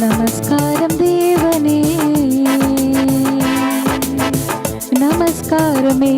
நமஸ்காரம் தேவனே நமஸ்காரமே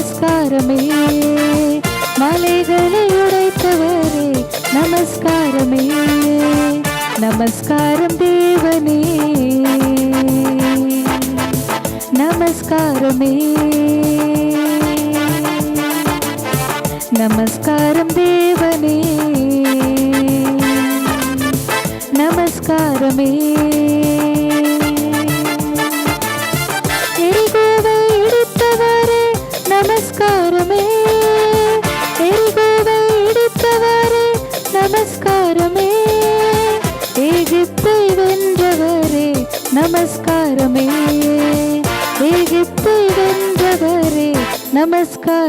நமஸ்காரமே. மலைகளை உடைத்தவரே நமஸ்காரமே. நமஸ்காரம் தேவனே. நமஸ்காரமே. நமஸ்காரம் தேவனே. நமஸ்காரமே.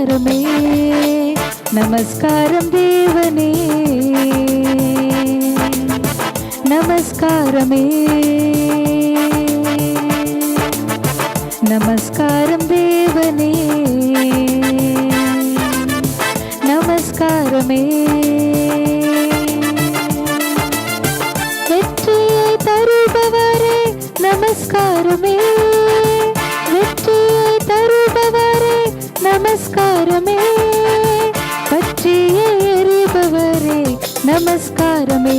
நமஸ்காரமே. நமஸ்காரம் தேவனே. நமஸ்காரமே. நமஸ்காரமே.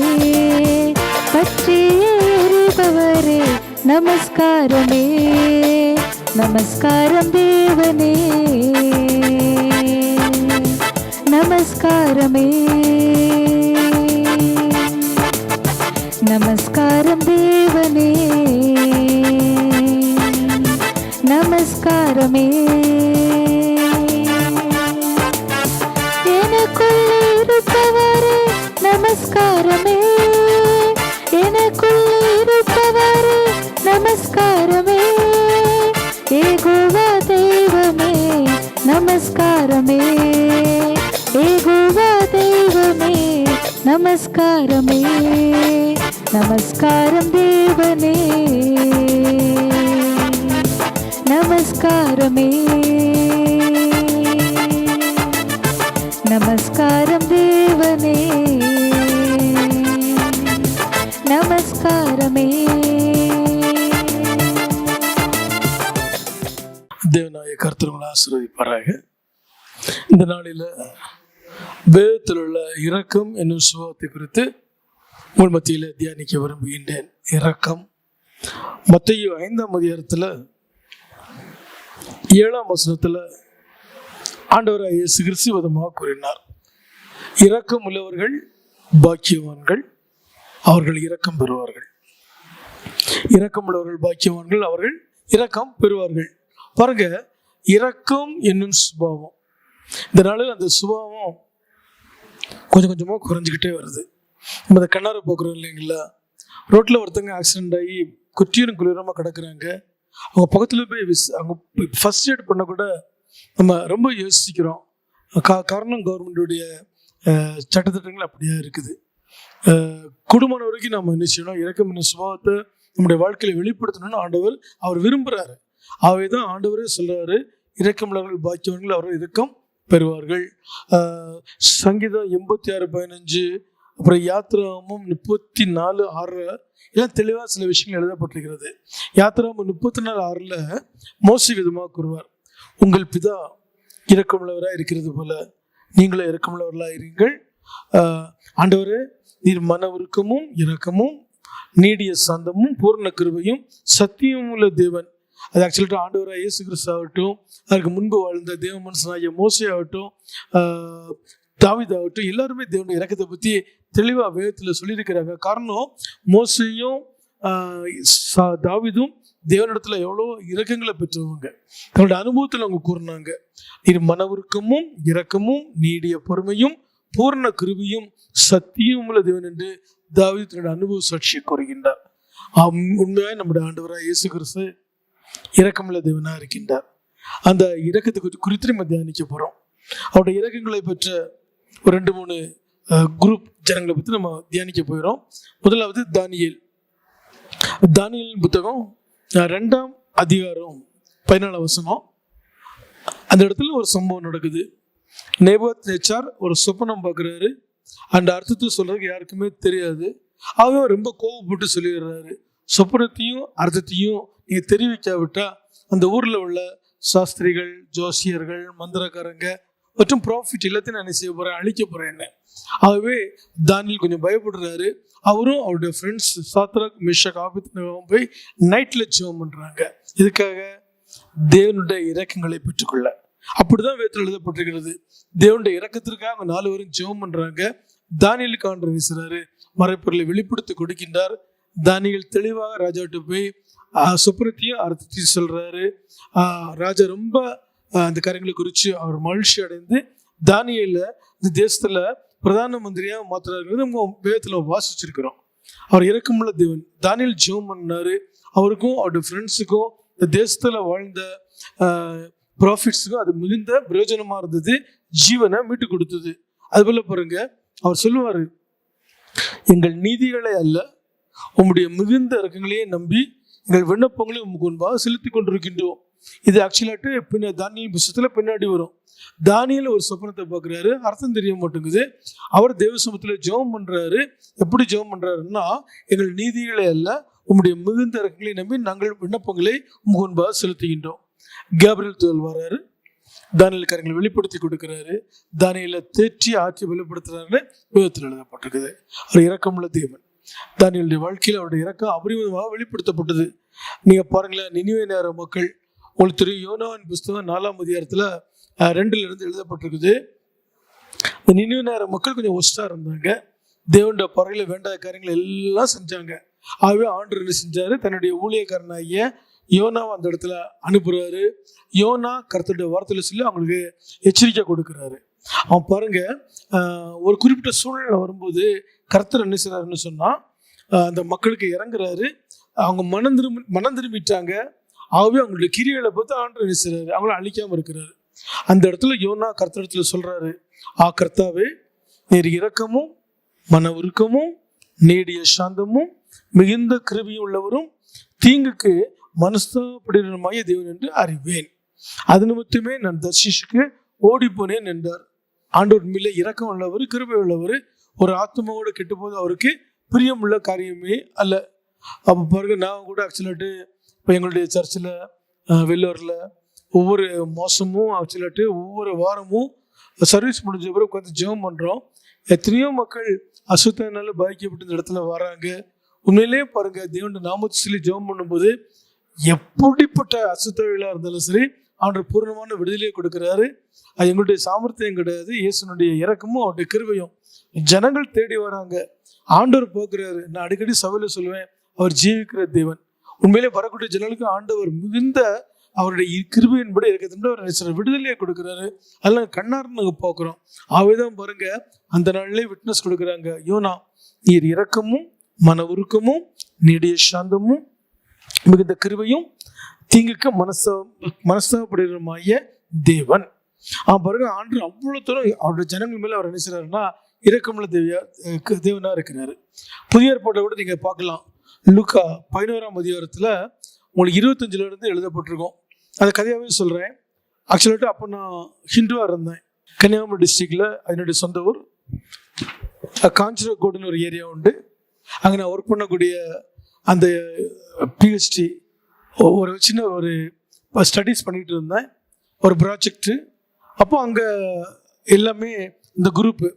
பற்றியை எறிபவரே நமஸ்காரமே. நமஸ்காரம் தேவனே. நமஸ்காரமே. நமஸ்காரம் நமஸ்காரமே. எனக்குள்ளே இருப்பவரே நமஸ்காரமே. ஏகோவா தெய்வமே நமஸ்காரமே. ஏகோவா தெய்வமே நமஸ்காரமே. நமஸ்காரம் தேவனே. நமஸ்காரமே. நமஸ்காரம் ஆசீர்வதிப்பாராக. இந்த நாளில் வேதத்தில் உள்ள இரக்கம் என்னும் சுபாவத்தை குறித்து உங்கள் மத்தியில் தியானிக்க விரும்புகின்றேன். இரக்கம். மத்திய ஐந்தாம் அதிகாரத்தில் ஏழாம் வசனத்தில் ஆண்டவராக இயேசு கிறிஸ்து விதமாக கூறினார். இரக்கம் உள்ளவர்கள் பாக்கியவான்கள் அவர்கள் இரக்கம் பெறுவார்கள். இரக்கம் உள்ளவர்கள் பாக்கியவான்கள் அவர்கள் இரக்கம் பெறுவார்கள். பாருங்க இரக்கம் என்னும் சுபாவம். இந்த நாளில் அந்த சுபாவம் கொஞ்சம் கொஞ்சமாக குறைஞ்சிக்கிட்டே வருது. நம்ம இந்த கண்ணார போக்குறோம் இல்லைங்களா? ரோட்டில் ஒருத்தங்க ஆக்சிடென்ட் ஆகி குற்றியும் குளிரமாக கிடக்குறாங்க. அவங்க பக்கத்தில் போய் விஸ் அவங்க ஃபர்ஸ்ட் எய்ட் பண்ண கூட நம்ம ரொம்ப யோசிக்கிறோம். கா காரணம் கவர்மெண்ட்டுடைய சட்டத்திட்டங்கள் அப்படியே இருக்குது. குடும்பம் வரைக்கும் நம்ம என்ன செய்யணும்? இறக்கம் என்ன சுபாவத்தை நம்முடைய வாழ்க்கையில் வெளிப்படுத்தணும்னு ஆண்டவர் அவர் விரும்புகிறாரு அவை தான் ஆண்டவரே சொல்கிறாரு இறக்கமுள்ளவர்கள் பாக்கியவர்கள் அவர் இரக்கம் பெறுவார்கள். சங்கீதம் எண்பத்தி ஆறு பதினஞ்சு அப்புறம் யாத்திராமும் முப்பத்தி நாலு ஆறு எல்லாம் தெளிவாக சில விஷயங்கள் எழுதப்பட்டிருக்கிறது. யாத்திராமம் முப்பத்தி நாலு ஆறில் மோசி விதமாக கூறுவார் உங்கள் பிதா இரக்கமுள்ளவராக இருக்கிறது போல நீங்களும் இரக்கமுள்ளவர்களாக இருங்கள். ஆண்டவர் ஆண்டவரே நீர் மன உருக்கமும் இரக்கமும் நீடிய சந்தமும் பூர்ண கிருபையும் சத்தியமுள்ள தேவன் அது ஆக்சுவலாக ஆண்டவராக இயேசு கிறிஸ்து ஆகட்டும் அதற்கு முன்பு வாழ்ந்த தேவ மனுஷனாகிய மோசி ஆகட்டும் தாவிதாகட்டும் எல்லாருமே தேவனுடைய இறக்கத்தை பற்றி தெளிவாக வேதத்தில் சொல்லியிருக்கிறாங்க. காரணம் மோசையும் தாவிதும் சா- தேவனிடத்துல எவ்வளோ இரக்கங்களை பெற்றவங்க. தன்னுடைய அனுபவத்தில் அவங்க கூறினாங்க. இது மனவுருக்கமும் இரக்கமும் நீடிய பொறுமையும் பூர்ண கிருபியும் சத்தியும் உள்ள தேவன் என்று தாவீது தன்னுடைய அனுபவ சாட்சியை கூறுகின்றார். உண்மையாக நம்முடைய ஆண்டவராக இயேசு கிறிஸ்து இரக்கமுள்ள தேவனாக இருக்கின்றார். அந்த இரக்கத்தை குறித்து குறித்து நம்ம தியானிக்க போகிறோம் அவருடைய இரக்கங்களை பெற்ற ஒரு ரெண்டு மூணு குரூப் ஜனங்களை பற்றி நம்ம தியானிக்க போயிடும் முதலாவது தானியல். தானியல் புத்தகம் ரெண்டாம் அதிகாரம் பதினாலு வசனம். அந்த இடத்துல ஒரு சம்பவம் நடக்குது. நேபத் நெச்சார் ஒரு சொப்பனம் பார்க்குறாரு. அந்த அர்த்தத்தை சொல்றதுக்கு யாருக்குமே தெரியாது. அவன் ரொம்ப கோவப்பட்டு சொல்லிடுறாரு. சொப்பனத்தையும் அர்த்தத்தையும் நீங்கள் தெரிவிக்காவிட்டா அந்த ஊரில் உள்ள சாஸ்திரிகள் ஜோசியர்கள் மந்திரக்காரங்க மற்றும் ப்ராஃபிட் எல்லாத்தையும் நான் என்ன செய்ய போகிறேன் அழிக்க போகிறேன் என்ன? ஆகவே தானியில் கொஞ்சம் பயப்படுறாரு. அவரும் அவருடைய ஃப்ரெண்ட்ஸ் சாத்ராக் மிஷக் ஆபித் போய் நைட்டில் ஜெபம் பண்ணுறாங்க இதுக்காக தேவனுடைய இறக்கங்களை பெற்றுக்கொள்ள. அப்படிதான் வேதத்தில் எழுதப்பட்டிருக்கிறது. தேவனுடைய இறக்கத்திற்காக அவங்க நாலு பேரும் ஜெபம் பண்ணுறாங்க தானியலுக்கு ஆண்டு வீசுறாரு மறைப்பொருளை வெளிப்படுத்தி கொடுக்கின்றார். தானியல் தெளிவாக ராஜாட்டு போய் சுப்ரத்தையும் அர்த்தத்தையும் சொல்கிறாரு ராஜா ரொம்ப அந்த காரியங்களை குறித்து அவர் மகிழ்ச்சி அடைந்து தானியில் இந்த தேசத்தில் பிரதான மந்திரியாக மாற்றுறாரு நம்ம வேதத்துல வாசிச்சிருக்கிறோம். அவர் இறக்கமுள்ள தேவன். தானியல் ஜோம் பண்ணாரு. அவருக்கும் அவருடைய ஃப்ரெண்ட்ஸுக்கும் இந்த தேசத்தில் வாழ்ந்த ப்ராஃபிட்ஸுக்கும் அது மிகுந்த பிரயோஜனமாக இருந்தது. ஜீவனை மீட்டு கொடுத்தது. அதுபோல் பாருங்க அவர் சொல்லுவார் எங்கள் நீதிகளை அல்ல உங்களுடைய மிகுந்த இறக்கங்களையே நம்பி எங்கள் விண்ணப்பங்களை உமக்கு முன்பாக செலுத்தி கொண்டிருக்கின்றோம். இது ஆக்சுவலாட்டு பின்ன தானியல் புஸ்தத்துல பின்னாடி வரும். தானியல் ஒரு சொப்பனத்தை பார்க்குறாரு. அர்த்தம் தெரிய மாட்டேங்குது. அவர் தேவசமத்தில் ஜெபம் பண்ணுறாரு எப்படி ஜெபம் பண்ணுறாருன்னா எங்கள் நீதிகளை அல்ல உம்முடைய மிகுந்த இறக்கங்களை நம்பி நாங்கள் விண்ணப்பங்களை உமக்கு முன்பாக செலுத்துகின்றோம். கேப்ரியல் தோல் வர்றாரு. தானியல் காரியங்களை வெளிப்படுத்தி கொடுக்குறாரு. தானியலை தேற்றி ஆட்சி வெளிப்படுத்துறாருன்னு விதத்தில் எழுதப்பட்டிருக்குது. அவர் இரக்கமுள்ள தேவன். தானியலுடைய வாழ்க்கையில் அவருடைய இறக்கம் அபரிமிதமாக வெளிப்படுத்தப்பட்டது. நீங்கள் பாருங்களேன் நினைவே நேர மக்கள் உங்களுக்கு தெரியும் யோனாவின் புஸ்தகம் நாலாம் அதிகாரத்தில் அஹ், ரெண்டுல இருந்து எழுதப்பட்டிருக்குது. இந்த நினைவு நேர மக்கள் கொஞ்சம் ஒஸ்டாக இருந்தாங்க. தேவண்ட பறவையில் வேண்டாத காரியங்கள் எல்லாம் செஞ்சாங்க. ஆகவே ஆண்டு என்ன செஞ்சார்? தன்னுடைய ஊழியக்காரனாகிய யோனாவை அந்த இடத்துல அனுப்புகிறாரு யோனா கருத்துடைய வார்த்தையில் சொல்லி அவங்களுக்கு எச்சரிக்கை கொடுக்குறாரு. அவன் பாருங்க ஒரு குறிப்பிட்ட சூழ்நிலை வரும்போது கர்த்தர் என்ன செய்றாருன்னு சொன்னால் அந்த மக்களுக்கு இறங்குறாரு. அவங்க மனம் திரும்பி மனம் திரும்பிட்டாங்க. ஆகவே அவங்களுடைய கிரிகளை பார்த்து ஆண்டு என்ன செய்றாரு? அவங்கள அழிக்காமல் இருக்கிறாரு. அந்த இடத்துல யோனா கர்த்தரிடத்துல சொல்கிறாரு ஆ கர்த்தாவே நீர் இரக்கமும் மன உருக்கமும் நீடிய சாந்தமும் மிகுந்த கிருபியும் உள்ளவரும் தீங்குக்கு மனஸ்தாபடினமாய தேவன் என்று அறிவேன். அது நிமித்தமே நான் தர்ஷிஷுக்கு ஓடி போனேன் என்றார். ஆண்டோர் மேலே இரக்கம் உள்ளவர் கிருபை உள்ளவர் ஒரு ஆத்மாவோட கெட்டு போது அவருக்கு பிரியமுள்ள காரியமே அல்ல. அப்போ பாருங்க நான் கூட ஆக்சுவலாட்டு இப்போ எங்களுடைய சர்ச்சில் வெள்ளூரில் ஒவ்வொரு மாதமும் ஆக்சுவலாட்டு ஒவ்வொரு வாரமும் சர்வீஸ் முடிஞ்ச பிறகு உட்காந்து ஜெபம் பண்ணுறோம் எத்தனையோ மக்கள் அசுத்தனால பாதிக்கப்பட்ட இந்த இடத்துல வராங்க. உண்மையிலேயே பாருங்க தேவன் நாமத்து சொல்லி ஜெபம் பண்ணும்போது எப்படிப்பட்ட அசுத்தவிழாக இருந்தாலும் சரி ஆண்டவர் பூர்ணமான விடுதலையை கொடுக்குறாரு. அது எங்களுடைய சாமர்த்தியம் கிடையாது. இயேசுனுடைய இறக்கமும் அவருடைய கிருவையும் ஜனங்கள் தேடி வராங்க. ஆண்டவர் போக்குறாரு நான் அடிக்கடி சபையில சொல்லுவேன் அவர் ஜீவிக்கிற தேவன். உண்மையிலே வரக்கூடிய ஜனங்களுக்கு ஆண்டவர் மிகுந்த அவருடைய கிருபையின்படி இருக்கிறது அவர் சில விடுதலையை கொடுக்குறாரு. அதெல்லாம் கண்ணார்னு நாங்கள் அவைதான் பாருங்க அந்த நாள்லேயே விட்னஸ் கொடுக்குறாங்க. யோனா நீர் இறக்கமும் மன உருக்கமும் நீடிய சாந்தமும் மிகுந்த கிருவையும் தீங்குக்கு மனசா மனசாப்படுகிறமாய தேவன். அவன் பாருங்க ஆண்டு அவ்வளோ தூரம் அவருடைய ஜனங்கள் மேலே அவர் என்ன செய்றாருன்னா இறக்கமுள்ள தேவியா தேவனாக இருக்கிறாரு. புதிய ஏற்பாட்டை கூட நீங்கள் பார்க்கலாம். லுக்கா பதினோராம் அதிகாரத்தில் உங்களுக்கு இருபத்தஞ்சிலிருந்து எழுதப்பட்டிருக்கோம். எழுதப்பட்டிருக்கும் அந்த கதையாகவே சொல்கிறேன் ஆக்சுவலாட்டு அப்போ நான் ஹிந்துவாக இருந்தேன். கன்னியாகுமரி டிஸ்ட்ரிக்டில் என்னுடைய சொந்த ஊர். காஞ்சிரகோடுன்னு ஒரு ஏரியா உண்டு. அங்கே நான் ஒர்க் பண்ணக்கூடிய அந்த பிஹெச்டி ஒரு சின்ன ஒரு ஸ்டடீஸ் பண்ணிட்டு இருந்தேன் ஒரு ப்ராஜெக்ட்டு அப்போ அங்கே எல்லாமே இந்த குரூப்பு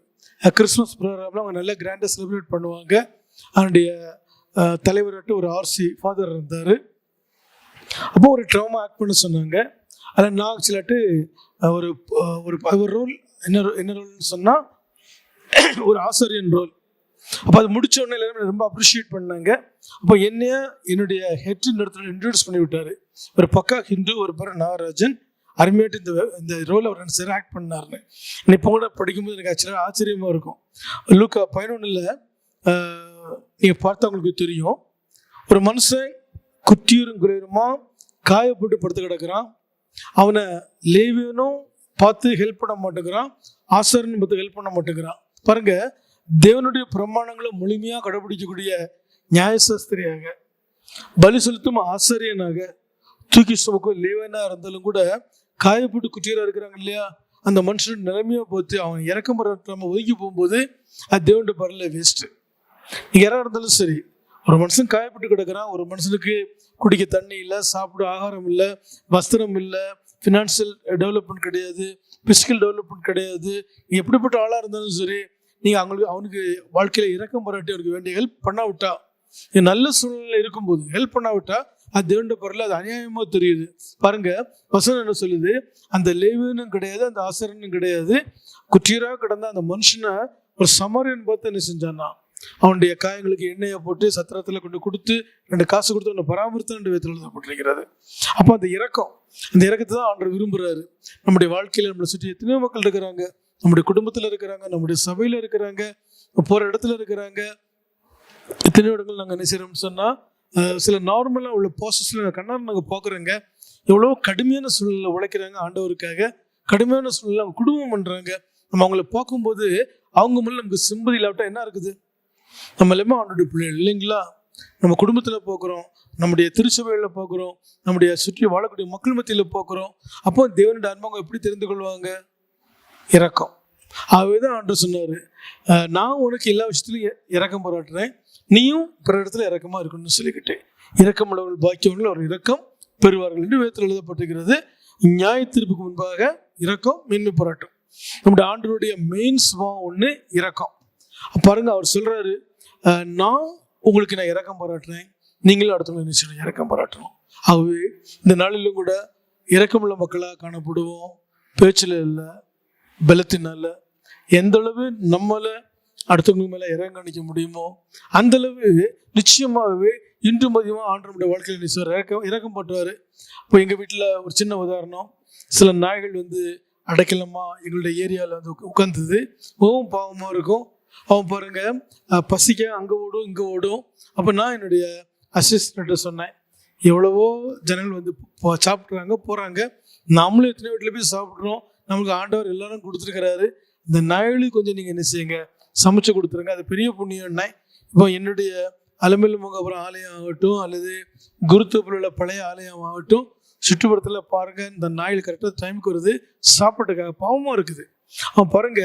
கிறிஸ்மஸ் ப்ரோக்ராமில் அவங்க நல்லா கிராண்டாக செலிப்ரேட் பண்ணுவாங்க. அதனுடைய தலைவர்கிட்ட ஒரு ஆர்சி ஃபாதர் இருந்தார். அப்போ ஒரு ட்ராமா ஆக்ட் பண்ண சொன்னாங்க. அதில் நான் சிலட்டு ஒரு ஒரு ரோல் என்ன என்ன ரோல்னு சொன்னால் ஒரு ஆசிரியன் ரோல் அப்போ அது முடிச்ச உடனே எல்லாருமே ரொம்ப அப்ரிஷியேட் பண்ணாங்க. அப்போ என்னைய என்னுடைய ஹெட் இடத்துல இன்ட்ரடியூஸ் பண்ணி விட்டாரு. ஒரு பக்கா ஹிந்து ஒரு பேர் நாகராஜன் அருமையாட்டு இந்த இந்த ரோல் அவர் சார் ஆக்ட் பண்ணாருன்னு. நீ இப்போ கூட படிக்கும்போது எனக்கு ஆக்சுவலாக ஆச்சரியமாக இருக்கும். லூக்கா பதினொன்றில் நீங்கள் பார்த்தவங்களுக்கு தெரியும். ஒரு மனுஷன் குட்டியூரும் குறையுமா காயப்பட்டு படுத்து கிடக்குறான். அவனை லேவியனும் பார்த்து ஹெல்ப் பண்ண மாட்டேங்கிறான். ஆசாரன் பார்த்து ஹெல்ப் பண்ண மாட்டேங்கிறான். பாருங்கள் தேவனுடைய பிரமாணங்களை முழுமையாக கடைபிடிக்கக்கூடிய நியாயசாஸ்திரியாக பலி செலுத்தும் ஆசிரியனாக தூக்கி சுமக்கும் லேவனா இருந்தாலும் கூட காயப்பட்டு குட்டியராக இருக்கிறாங்க இல்லையா? அந்த மனுஷன் நிலைமையா போத்து அவன் இறக்கம் நம்ம ஒதுக்கி போகும்போது அது தேவனுடைய பரல வேஸ்ட்டு யாராக இருந்தாலும் சரி ஒரு மனுஷன் காயப்பட்டு கிடக்குறான் ஒரு மனுஷனுக்கு குடிக்க தண்ணி இல்லை சாப்பிட ஆகாரம் இல்லை வஸ்திரம் இல்லை ஃபினான்ஷியல் டெவலப்மெண்ட் கிடையாது பிசிக்கல் டெவலப்மெண்ட் கிடையாது எப்படிப்பட்ட ஆளாக இருந்தாலும் சரி நீங்கள் அவங்களுக்கு அவனுக்கு வாழ்க்கையில் இறக்கம் பாராட்டி அவனுக்கு வேண்டிய ஹெல்ப் பண்ணாவிட்டா நல்ல சூழ்நிலை இருக்கும்போது ஹெல்ப் பண்ணாவிட்டா அது தேவண்ட பொருள் அது அநியாயமாக தெரியுது. பாருங்க வசனம் என்ன சொல்லுது? அந்த லேவியனும் கிடையாது அந்த ஆசிரியனும் கிடையாது. குற்றீராக கிடந்த அந்த மனுஷனை ஒரு சமரியன் பார்த்து என்ன செஞ்சான்னா அவனுடைய காயங்களுக்கு எண்ணெயை போட்டு சத்திரத்தில் கொண்டு கொடுத்து ரெண்டு காசு கொடுத்து அவனை பராமரித்து ரெண்டு விதத்தில் எழுதப்பட்டிருக்கிறது அப்போ அந்த இறக்கம் அந்த இறக்கத்தை தான் அவன் விரும்புகிறாரு நம்முடைய வாழ்க்கையில் நம்மளை சுற்றி எத்தனையோ மக்கள் இருக்கிறாங்க. நம்முடைய குடும்பத்தில் இருக்கிறாங்க நம்முடைய சபையில் இருக்கிறாங்க போகிற இடத்துல இருக்கிறாங்க. எத்தனை இடங்கள் நாங்கள் என்ன செய்கிறோம்னு சொன்னால் சில நார்மலாக உள்ள ப்ராசஸில் கண்ணார் நாங்கள் பார்க்குறோங்க எவ்வளோ கடுமையான சூழ்நிலை உழைக்கிறாங்க ஆண்டவருக்காக. கடுமையான சூழ்நிலை அவங்க குடும்பம் பண்ணுறாங்க நம்ம அவங்கள பார்க்கும்போது அவங்க மேலே நமக்கு சிம்பதி இல்லாவிட்டா என்ன இருக்குது? நம்ம எல்லாமே அவனுடைய பிள்ளைகள் இல்லைங்களா? நம்ம குடும்பத்தில் போக்குறோம் நம்முடைய திருச்சபையில் போக்குறோம் நம்முடைய சுற்றி வாழக்கூடிய மக்கள் மத்தியில் போக்குறோம். அப்போ தேவனுடைய அன்பவங்க எப்படி தெரிந்து கொள்வாங்க? இறக்கம். ஆகவே தான் ஆண்டு சொன்னார் நான் உனக்கு எல்லா விஷயத்துலையும் இறக்கம் இரக்கம் பாராட்டுறேன். நீயும் பிற இடத்துல இறக்கமாக இருக்கணும்னு சொல்லிக்கிட்டேன். இறக்கம் உள்ளவர்கள் பாக்கியவர்கள் அவர் இறக்கம் பெறுவார்கள் என்று வேதத்தில் எழுதப்பட்டிருக்கிறது. நியாய தீர்ப்புக்கு முன்பாக இறக்கம் மேன்மை போராட்டம். நம்முடைய ஆண்டவருடைய மெயின் சுபம் ஒன்று இறக்கம். பாருங்க அவர் சொல்றாரு நான் உங்களுக்கு நான் இறக்கம் பாராட்டுறேன். நீங்களும் அடுத்தவங்க நிச்சயம் இறக்கம் பாராட்டணும். ஆகவே இந்த நாளிலும் கூட இறக்கமுள்ள மக்களாக காணப்படுவோம். பேச்சில் இல்லை பலத்தினால எந்த அளவு நம்மளை அடுத்தவங்க மேலே இறங்கணிக்க முடியுமோ அந்த அளவு நிச்சயமாகவே இன்று மதியமாக ஆண்டவருடைய வாழ்க்கையில் நிச்சயம் இறக்கம் இறக்கம் பட்டுவார் இப்போ எங்கள் வீட்டில் ஒரு சின்ன உதாரணம். சில நாய்கள் வந்து அடைக்கலமாக எங்களுடைய ஏரியாவில் வந்து உட்காந்துது மிகவும் பாவமாக இருக்கும். அவன் பாருங்க பசிக்க அங்கே ஓடும் இங்கே ஓடும். அப்போ நான் என்னுடைய அசிஸ்டண்ட்டை சொன்னேன். எவ்வளவோ ஜனங்கள் வந்து சாப்பிட்றாங்க போகிறாங்க நம்மளும் எத்தனை வீட்டில் போய் சாப்பிட்றோம். நமக்கு ஆண்டவர் எல்லாரும் கொடுத்துருக்கிறாரு. இந்த நாய்களுக்கு கொஞ்சம் நீங்கள் என்ன செய்யுங்க சமைச்சு கொடுத்துருங்க. அது பெரிய புண்ணியம்னா இப்போ என்னுடைய அலமேலு முகபுரம் ஆலயம் ஆகட்டும் அல்லது குருத்தூப்பில் உள்ள பழைய ஆலயம் ஆகட்டும் சுற்றுப்புறத்தில் பாருங்க இந்த நாயில் கரெக்டாக டைமுக்கு வருது சாப்பாட்டுக்காக பாவமாக இருக்குது. அவன் பாருங்க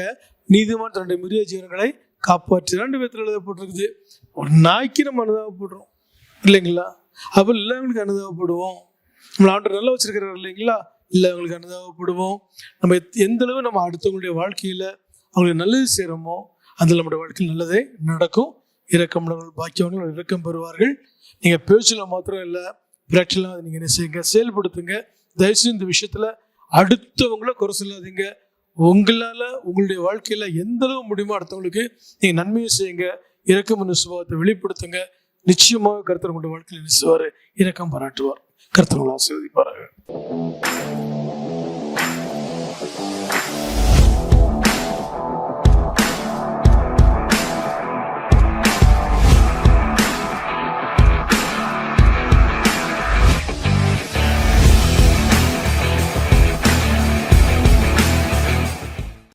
நீதிமான் தன்னுடைய மிருக ஜீவன்களை காப்பாற்றி ரெண்டு பேர்த்தில் எழுதப்பட்டிருக்குது ஒரு நாய்க்கு நம்ம அனுதாபப்படுறோம் இல்லைங்களா? அப்போ எல்லாங்களுக்கு அனுதாபப்படுவோம். நம்மளை ஆண்டு நல்லா வச்சிருக்கிறார் இல்லைங்களா? இல்லை அவங்களுக்கு அனுதாபப்படுவோம் நம்ம எத்- எந்த அளவு நம்ம அடுத்தவங்களுடைய வாழ்க்கையில் அவங்களுக்கு நல்லது செய்கிறோமோ அதில் நம்முடைய வாழ்க்கையில் நல்லதே நடக்கும். இரக்கமுள்ளவர்கள் பாக்கியவர்கள் இரக்கம் பெறுவார்கள். நீங்கள் பேச்சில் மாத்திரம் இல்லை பிராக்டிலாம் அதை நீங்கள் என்ன செய்யுங்க செயல்படுத்துங்க. தயவுசெய்து இந்த விஷயத்தில் அடுத்தவங்கள குறை சொல்லாதீங்க. உங்களால் உங்களுடைய வாழ்க்கையில் எந்த அளவு முடியுமோ அடுத்தவங்களுக்கு நீங்கள் நன்மையை செய்யுங்க. இரக்கம் என்னும் சுபாவத்தை வெளிப்படுத்துங்க. நிச்சயமாக கருத்தர் உங்களுடைய வாழ்க்கையில் நினைச்சுவார் இரக்கம் பாராட்டுவார். கருத்துக்களை ஆசீர்வதிப்பார்கள்